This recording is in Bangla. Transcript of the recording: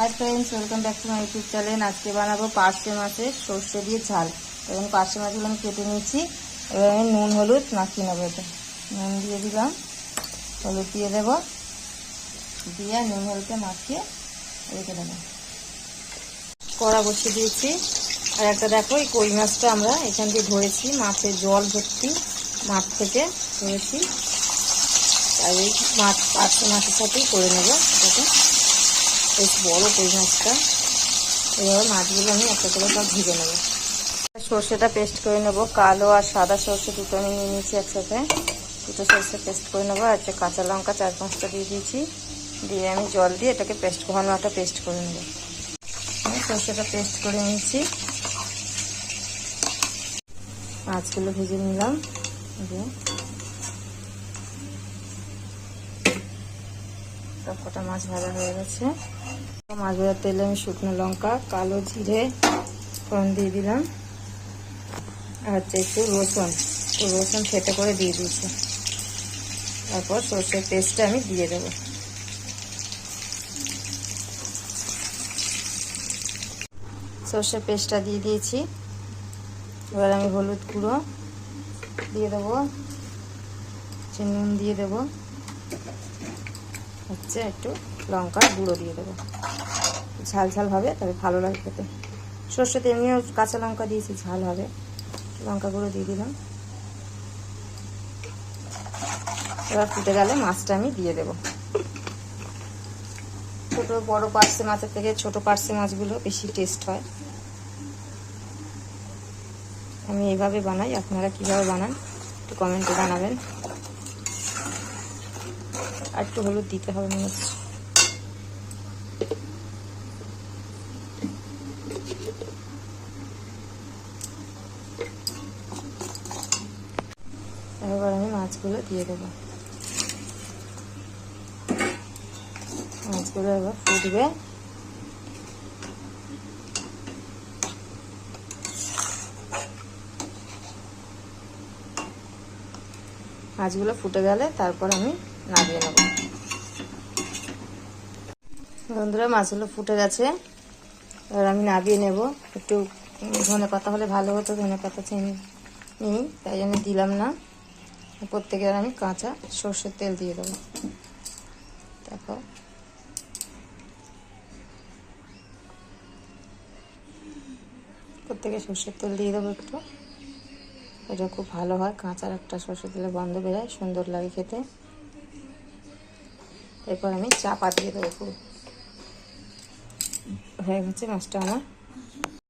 Hi friends welcome back to my YouTube channel আজকে বানাবো পার্শে মাছের সর্ষে দিয়ে ঝাল। এবং পার্শে মাছগুলো আমি কেটে নিয়েছি। এবার আমি নুন, হলুদ মাখিয়ে নেব এটা নুন দিয়ে দিলাম। হলুদ দিয়ে দেবো। দিয়ে নুন হলুদে মাখিয়ে রেখে দেবো। কড়া বসিয়ে দিয়েছি। আর একটা দেখো, এই কই মাছটা আমরা এখান দিয়ে ধরেছি। মাছের জল ভর্তি মাছ থেকে ধরেছি। আর এই মাছ, পার্শে মাছের সাথেই করে নেব এটাকে। বেশ বড় কই মাছটা এবার মাছগুলো আমি একটা করে সব ভেজে নেব। সর্ষেটা পেস্ট করে নেব, কালো আর সাদা সর্ষে দুটো আমি নিয়ে নিয়েছি একসাথে। দুটো সর্ষে পেস্ট করে নেব, আর একটা কাঁচা লঙ্কা চার পাঁচটা দিয়ে দিয়েছি। দিয়ে আমি জল দিয়ে এটাকে পেস্ট ঘন একটা পেস্ট করে নেব। আমি সর্ষেটা পেস্ট করে নিয়েছি। মাছগুলো ভেজে নিলাম। দিয়ে সব কটা মাছ ভাজা হয়ে গেছে। মাছ ভাজার তেলে আমি শুকনো লঙ্কা, কালো জিরে, ফোড়ন দিয়ে দিলাম। আর হচ্ছে একটু রসুন। রসুন ফেটে করে দিয়ে দিয়েছি। তারপর সর্ষের পেস্টটা আমি দিয়ে দেবো। সর্ষের পেস্টটা দিয়ে দিয়েছি। এবার আমি হলুদ গুঁড়ো দিয়ে দেবো। নুন দিয়ে দেবো। হচ্ছে একটু লঙ্কার গুঁড়ো দিয়ে দেবো। ঝাল ঝাল হবে, তবে ভালো লাগে খেতে। সর্ষেতে এমনিও কাঁচা লঙ্কা দিয়েছি, ঝাল হবে। লঙ্কা গুঁড়ো দিয়ে দিলাম। এবার ফুটে গেলে মাছটা আমি দিয়ে দেবো। ছোটো, বড় পার্সে মাছের থেকে ছোট পার্সে মাছগুলো বেশি টেস্ট হয়। আমি এইভাবে বানাই, আপনারা কীভাবে বানান, একটু কমেন্টে জানাবেন। আর একটু হলুদ দিতে হবে মনে হচ্ছে। এবার আমি মাছগুলো দিয়ে দেবো। মাছগুলো এবার ফুটবে। মাছগুলো ফুটে গেলে তারপর আমি নামিয়ে নেব। বন্ধুরা, মাছগুলো ফুটে গেছে। এবার আমি নামিয়ে নেব। একটু ধনে পাতা হলে ভালো হতো, ধনে পাতা চিনি নিই, তাই জন্য দিলাম না। প্রত্যেকে আমি কাঁচা সর্ষের তেল দিয়ে দেবো। দেখো। প্রত্যেকে সর্ষের তেল দিয়ে দেবো একটু। এটা খুব ভালো হয়, কাঁচার একটা সর্ষের তেলের গন্ধ বেরোয়, সুন্দর লাগে খেতে। এরপর আমি চাপা দিয়ে দেবো হয়ে গেছে মাছটা আমার।